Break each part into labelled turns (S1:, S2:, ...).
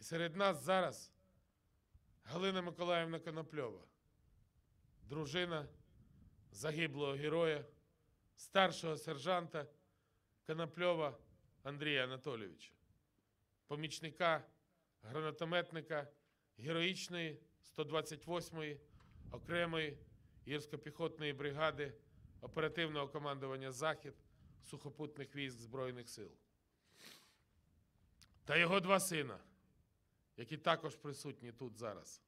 S1: І серед нас зараз Галина Миколаївна Конопльова, дружина загиблого героя, старшого сержанта Конопльова Андрія Анатолійовича, помічника гранатометника героїчної 128-ї окремої гірсько-піхотної бригади оперативного командування Захід сухопутних військ Збройних сил. Та його два сина, які також присутні тут зараз.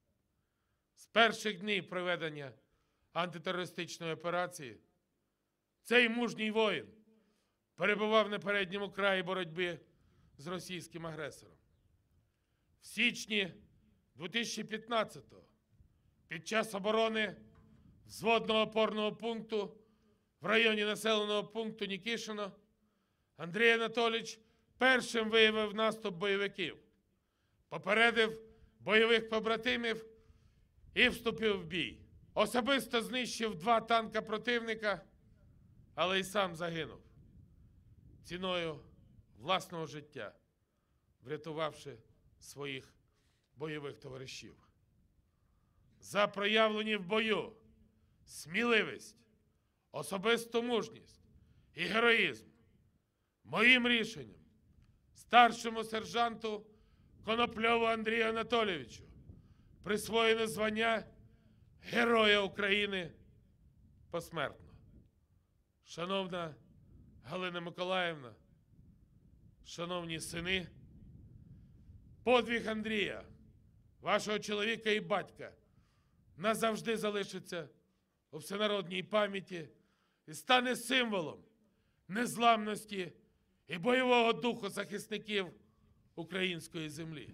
S1: З перших днів проведення антитерористичної операції цей мужній воїн перебував на передньому краї боротьби з російським агресором. В січні 2015-го під час оборони взводного опорного пункту в районі населеного пункту Нікішино Андрій Анатолійович першим виявив наступ бойовиків, попередив бойових побратимів і вступив в бій. Особисто знищив два танка противника, але й сам загинув ціною власного життя, врятувавши своїх бойових товаришів. За проявлені в бою сміливість, особисту мужність і героїзм моїм рішенням старшому сержанту Конопльову Андрію Анатолійовичу присвоєно звання Героя України посмертно. Шановна Галина Миколаївна, шановні сини, подвиг Андрія, вашого чоловіка і батька, назавжди залишиться у всенародній пам'яті і стане символом незламності і бойового духу захисників української землі.